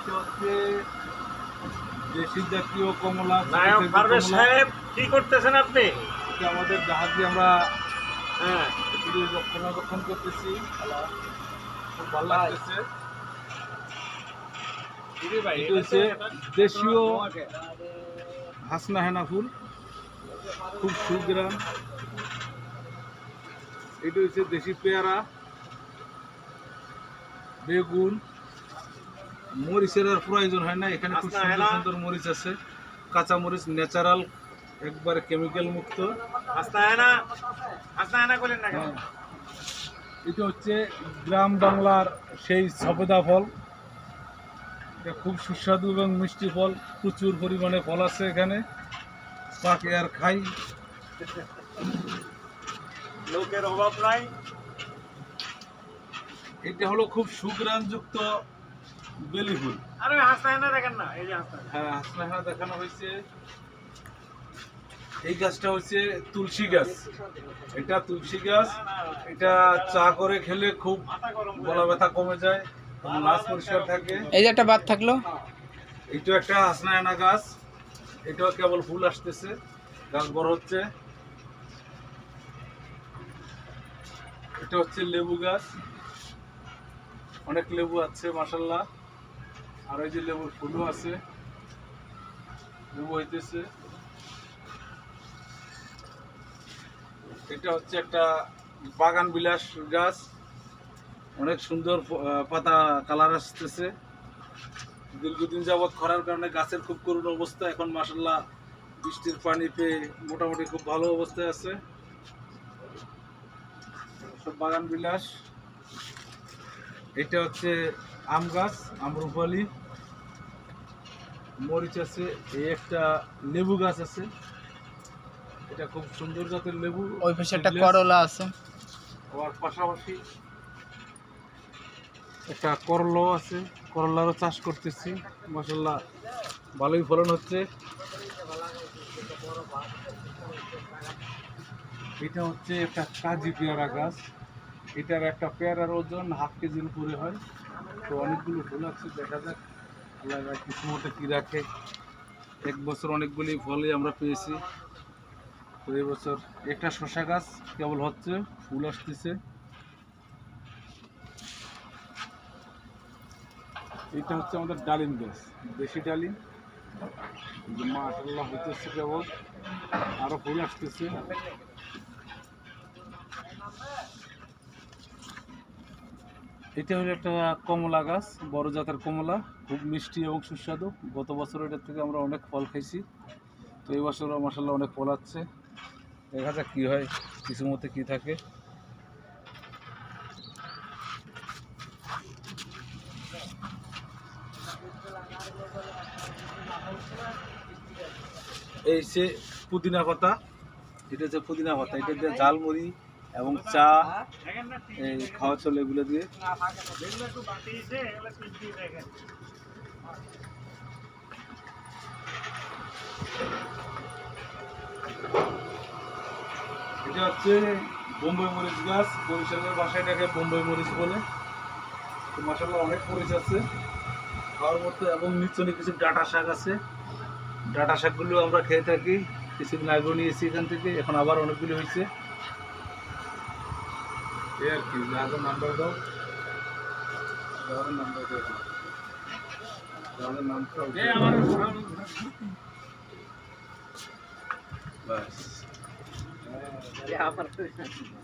এটা হচ্ছে দেশি জাতীয় কমলা নায়ক দেশি পারভেজ কমলা। সাহেব কি করতেছেন আপনি এটা আমাদের জাহাজ দিয়ে আমরা হ্যাঁ এগুলি রক্ষণাবেক্ষণ করতেছি খুব ভালো লাগতেছে এটা হচ্ছে দেশীয় হাসনা হেনা ফুল খুব সুগ্রাম এটা হচ্ছে দেশি পেয়ারা, বেগুন মরিচের আর প্রয়োজন হয় না এখানে খুব সুন্দর সুন্দর মরিচ আছে। কাঁচা মরিচ ন্যাচারাল একবারে কেমিক্যাল মুক্ত। না কেন? হ্যাঁ। এটা হচ্ছে গ্রাম বাংলার সেই সবেদা ফল। এটা খুব সুস্বাদু এবং মিষ্টি ফল। প্রচুর পরিমাণে ফল আছে এখানে। পাকে আর খাই। লোকের অভাব নাই। এটা হলো খুব সুগ্রামযুক্ত বেলি ফুল আরে হাসনা হেনা দেখেন না? এই যে। হ্যাঁ দেখানো হয়েছে। এই গাছটা হচ্ছে তুলসী গাছ। এটা তুলসী গাছ। এটা চা করে খেলে খুব গলা ব্যথা কমে যায় পরিষ্কার থাকে। এই যে একটা বাদ থাকল। এইটা একটা হাসনায়না গাছ। এটাও কেবল ফুল আসতেছে। গাছ বড় হচ্ছে। এটা হচ্ছে লেবু গাছ। অনেক লেবু আছে মাসাল্লাহ আর ওই যে লেবুর ফুলও আছে। লেবু হইতেছে। এটা হচ্ছে একটা বাগান বিলাস গাছ। অনেক সুন্দর পাতা কালার আসতেছে। দীর্ঘদিন যাবৎ খরার কারণে গাছের খুব করুণ অবস্থা। এখন মাসাল্লাহ বৃষ্টির পানি পেয়ে মোটামুটি খুব ভালো অবস্থায় আছে। সব বাগান বিলাস। এটা হচ্ছে আম গাছ আমরুপালি মরিচ আছে এই একটা লেবু গাছ আছে। এটা খুব সুন্দর জাতের লেবু। ওই পাশে একটা করলা আছে। আবার পাশাপাশি একটা করলাও আছে। করলারও চাষ করতেছি। মাসাল্লাহ ভালোই ফলন হচ্ছে। এটা হচ্ছে একটা কাজি পেয়ারা গাছ। এটার একটা পেয়ারার ওজন হাফ কেজির উপরে হয়। তো অনেকগুলো ফুল আছে, দেখা যাক। আল্লাহ কিছু মতো কী রাখে। এক বছর অনেকগুলি ফলই আমরা পেয়েছি। তো এই বছর একটা শশা গাছ কেবল হচ্ছে, ফুল আসতেছে। এটা হচ্ছে আমাদের ডালিম গাছ, দেশি ডালিম। মাশাল্লাহ হইতেছে কেবল। আরও ফুল আসতেছে। এটা হলো একটা কমলা গাছ, বড় জাতের কমলা, খুব মিষ্টি এবং সুস্বাদু। গত বছর এটার থেকে আমরা অনেক ফল খাইছি। তো এই বছরও মাসাল্লাহ অনেক ফল আছে দেখা যাক কী হয়, কিছু মতে কী থাকে। এই সে পুদিনা পাতা, এটা হচ্ছে পুদিনা পাতা, এটা দিয়ে ঝালমুড়ি এবং চা, এই খাওয়া চলে এগুলো দিয়ে। এটা হচ্ছে বোম্বাই মরিচ গাছ। বরিশালের বাসায় এটাকে বোম্বাই মরিচ বলে। তো অনেক মরিচ আছে। খাওয়ার মতো এবং নিচনে কিছু ডাটা শাক আছে। ডাটা শাকগুলো আমরা খেয়ে থাকি। কিছুদিন আগেও নিয়েছি এখান থেকে, এখন আবার অনেকগুলি হয়েছে। এই আর কি জাহাজের নাম্বার দাও জাহাজের নাম্বার দাও জাহাজের নামটা এই আমার বাস এই জাহাজের ক্যাপ্টেন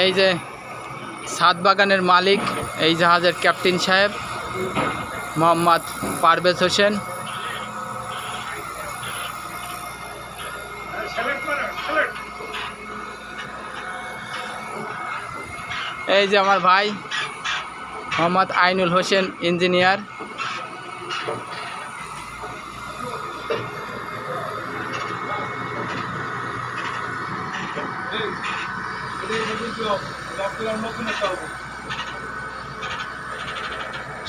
এই যে সাত বাগানের মালিক, এই জাহাজের ক্যাপ্টেন সাহেব, মোহাম্মদ পারভেজ হোসেন। এই যে আমার ভাই, মোহাম্মদ আইনুল হোসেন ইঞ্জিনিয়ার।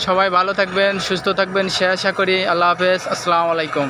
সবাই ভালো থাকবেন সুস্থ থাকবেন সে আশা করি। আল্লাহ হাফেজ আসসালামু আলাইকুম।